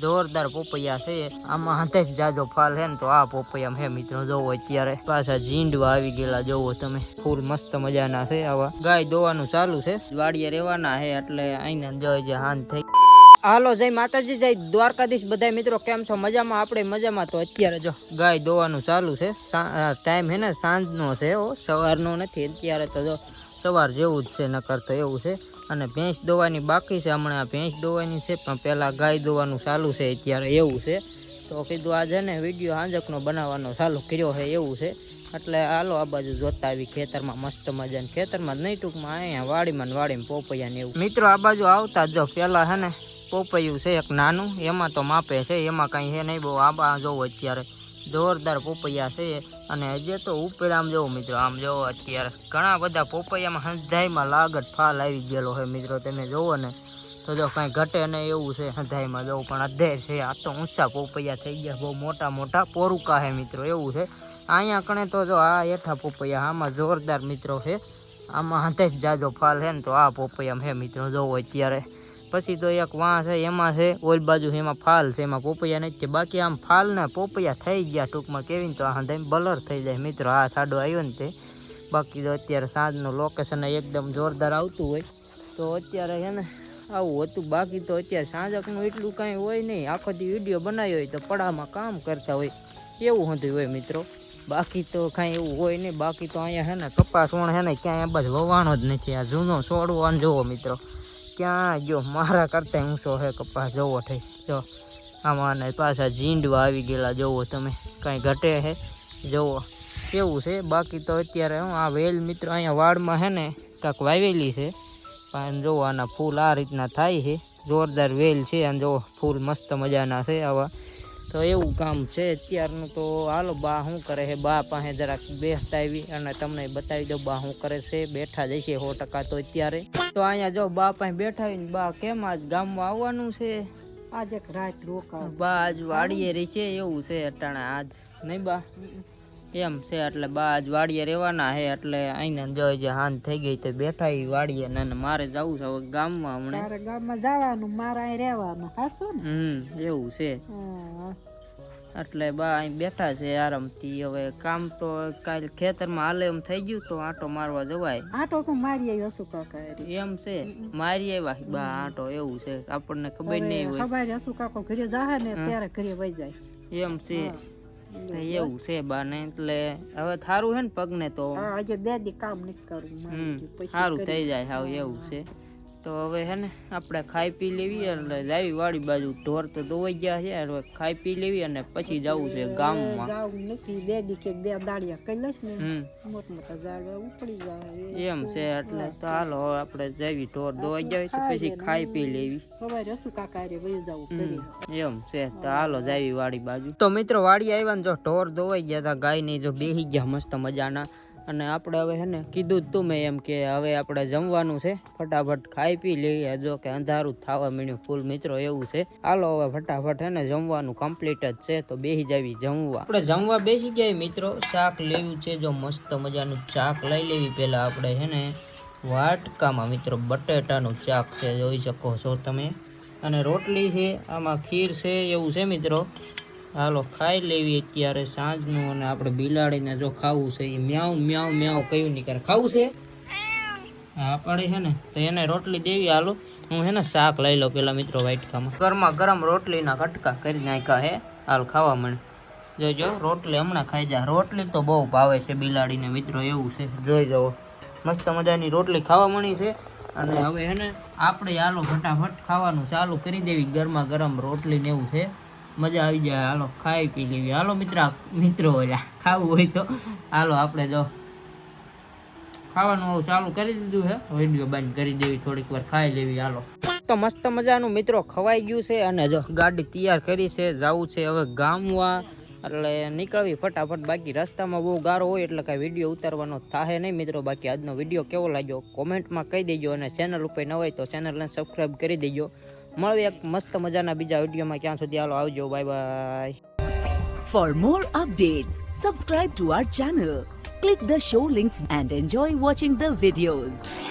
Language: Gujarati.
જોરદાર પોપૈયા છે. આમાં હાથે જ જાજો ફાલ છે ને તો આ પોપૈયા હે મિત્રો. જોવો અત્યારે પાછા જીંડવા આવી ગયેલા. જોવો તમે. ફૂલ મસ્ત મજાના છે આવા. ગાય દોવાનું ચાલુ છે. વાડીએ રહેવાના છે એટલે આઈને જોઈ જે હાન થઈ. હાલો જય માતાજી, જય દ્વારકાધીશ બધા મિત્રો. કેમ છો? મજામાં? આપણે મજામાં તો અત્યારે જો ગાય દોવાનું ચાલુ છે. ટાઈમ છે ને સાંજનો છે સવારનો નથી, અત્યારે તો જો સવાર જેવું જ છે, નકર તો એવું છે. અને ભેંસ દોવાની બાકી છે. હમણાં ભેંસ દોવાની છે, પણ પહેલાં ગાય દોવાનું ચાલુ છે. અત્યારે એવું છે. તો કીધું આજે ને વીડિયો હાંજકનો બનાવવાનો ચાલુ કર્યો છે, એવું છે. એટલે હાલો આ બાજુ જોતા આવી ખેતરમાં મસ્ત મજાને. ખેતરમાં નહીં, ટૂંકમાં અહીંયા વાડીમાં ને વાડીમાં પોપૈયા ને એવું. મિત્રો, આ બાજુ આવતા જો, પહેલાં છે ને, પોપૈયું છે એક નાનું, એમાં તો માપે છે, એમાં કાંઈ છે નહીં. બહુ આબા જોવો અત્યારે. જોરદાર પોપૈયા છે. અને હજે તો ઉપર આમ જોવો મિત્રો, આમ જોવો અત્યારે ઘણા બધા પોપૈયામાં હંધાઈમાં લાગત ફાલ આવી ગયેલો છે મિત્રો, તમે જોવો ને. તો જો કાંઈ ઘટે નહીં એવું છે હંધાઈમાં જોવું, પણ અધેર છે. આ તો ઊંચા પોપૈયા થઈ ગયા, બહુ મોટા મોટા પોરુકા છે મિત્રો, એવું છે. અહીંયા કણે તો જો આ હેઠા પોપૈયા, આમાં જોરદાર મિત્રો છે. આમાં હંધે જાજો ફાલ છે ને તો આ પોપૈયામાં છે મિત્રો, જોવો અત્યારે. પછી તો એક વાં છે, એમાં છે, ઓલ બાજુ એમાં ફાલ છે, એમાં પોપૈયા નથી બાકી આમ ફાલ ને પોપૈયા થઈ ગયા ટૂંકમાં. કેવી તો હંધાઈ બલર થઈ જાય. મિત્રો, આ સાડો આવ્યો ને તે. બાકી તો અત્યારે સાંજનું લોકેશન એકદમ જોરદાર આવતું હોય. તો અત્યારે છે ને, આવું હતું. બાકી તો અત્યારે સાંજકનું એટલું કાંઈ હોય નહીં. આખો દી વીડિયો બનાવ્યો હોય તો પડામાં કામ કરતા હોય. એવું હતું હોય મિત્રો. બાકી તો કાંઈ એવું હોય નહીં. બાકી તો અહીંયા છે ને, કપાસ વણ છે ને, ક્યાંય બસ વવાણો જ નથી. આ જૂનો છોડવો અને જોવો મિત્રો. ક્યાં જો મારા કરતા ઊંચો હે કપાસ, જવો થઈ જો, આમાં ને પાછા જીંડવા આવી ગયેલા, જોવો તમે. કાંઈ ઘટે છે જોવો. કેવું છે? બાકી તો અત્યારે, હું, આ વેલ મિત્રો અહીંયા વાડમાં હે ને, કાંક વાવેલી છે. પણ જોવો આના ફૂલ આ રીતના થાય છે. જોરદાર વેલ છે, અને જો, ફૂલ મસ્ત મજાના છે આવા. તો એવું કામ છે. અત્યારનું તો હાલો બા શું કરે છે? બા પાસે જરાક બેસતા આવી અને તમને બતાવી દો બા શું કરે છે. બેઠા જશે સો ટકા તો અત્યારે. તો અહીંયા જો બા પાસે બેઠા આવીને બા કેમ આજ ગામમાં આવવાનું છે? આજ એક રાત રોકા બા આજ વાડીએ રહેશે એવું છે અટાણે આજ. નહીં બા? એમ છે એટલે બા આજ વાડીએ રહેવાના છે એટલે અહીંને જો જે હાન થઈ ગઈ તો બેઠા ઈ વાડીએ ને મારે જવું છે હવે ગામમાં હમણાં. તારે ગામમાં જવાનું મારા અહીં રહેવાનું હાચું ને? હમ એવું છે. એટલે બા અહીં બેઠા છે આરામથી. હવે કામ તો કાલ ખેતરમાં હાલે એમ થઈ ગયું તો આંટો મારવા જવાય. આટો તો મારી આવ્યો શું કાકા એમ છે મારી આવ્યા બા આંટો એવું છે. આપણને ખબર નહીં હોય. ખબર હસુ કાકો ઘરે જાહે ને ત્યારે ઘરે વહી જાય. એમ છે. હા. એવું છે બા ને એટલે હવે થારું હે ને પગને તો. હા આજે બે દી કામ નથી કરવું સારું થઈ જાય હાવ એવું છે. તો હવે હે ને આપણે ખાઈ પી લેવી એટલે જાવી વાડી બાજુ. ઢોર તો દોવાઈ ગયા છે હવે ખાઈ પી લેવી અને પછી જવું છે ગામમાં. જાવું નથી. બે દી કે બે દાડિયા કઈ લઈશ ને હમ. મોટ મોટા ઝાડવા ઉપડી જાય એમ છે એટલે તો હાલો હવે આપણે જાવી ઢોર દોવાઈ ગયા હોય તો પછી ખાઈ પી લેવી. સવારે હસુ કાકા રે વહી જવું એમ છે તો હાલો જાવી વાડી બાજુ. તો મિત્રો વાડી આવ્યા ને જો ઢોર ધોવાઈ ગયા હતા ગાયની જો બેહી ગયા મસ્ત મજાના. અને આપણે હવે હે ને કીધું તું મેં એમ કે હવે આપણે જમવાનું છે, ફટાફટ ખાઈ પી લઈએ. જો કે અંધારું થવા મળ્યું ફૂલ મિત્રો, એવું છે. હાલો હવે ફટાફટ હે ને જમવાનું કમ્પ્લીટ જ છે, તો બેસી જાવી જમવા. આપણે જમવા બેસી ગયા મિત્રો. શાક લેવું છે. જો મસ્ત મજાનું શાક લઈ લેવી પહેલાં આપણે હે ને વાટકામાં મિત્રો બટેટાનું શાક છે, જોઈ શકો છો તમે. અને રોટલી છે, આમાં ખીર છે, એવું છે મિત્રો. હાલો, ખાઈ લેવી અત્યારે સાંજનું અને આપણે બિલાડીને જો ખાવું છે એ મ્યાઉ મ્યાઉ મ્યાઉ કયું નહીં કરે ખાવું છે? હા, પડે છે ને, તો એને રોટલી દેવી, હાલો. હું હે ને શાક લઈ લઉં પેલા મિત્રો વાઇટકામાં. ગરમા ગરમ રોટલીના કટકા કરી નાખ્યા હે, હાલ ખાવા મને જોજો રોટલી હમણાં ખાઈ જા. રોટલી તો બહુ ભાવે છે બિલાડીને, મિત્રો, એવું છે. જોઈ જાઓ. મસ્ત મજાની રોટલી ખાવા મળી છે. અને હવે હે ને, આપણે હાલો ફટાફટ ખાવાનું ચાલુ કરી દેવી. ગરમા ગરમ રોટલી ને એવું છે. મજા આવી જાય. હાલો, ખાઈ પી લેવી. હાલો, મિત્ર, મિત્રો ખાવું હોય તો. હાલો, આપણે જો ખાવાનું ચાલુ કરી દીધું છે વીડિયો બંધ કરી દેવી, થોડીક વાર ખાઈ લેવી. હાલો. તો મસ્ત મજાનું મિત્રો, ખવાઈ ગયું છે અને જો ગાડી તૈયાર કરી છે, જવું છે હવે ગામવા. એટલે નીકળવી ફટાફટ. બાકી રસ્તામાં બહુ ગારો હોય એટલે કાંઈ વીડિયો ઉતારવાનો થાય નહીં મિત્રો. બાકી આજનો વીડિયો કેવો લાગ્યો? કોમેન્ટમાં કહી દેજો અને ચેનલ ઉપર ન હોય તો ચેનલને સબસ્ક્રાઈબ કરી દેજો. મળવી એક મસ્ત મજાના બીજા વિડીયોમાં ક્યાં સુધી હાલો આવજો bye bye For more updates, subscribe to our channel, click the show links and enjoy watching the videos.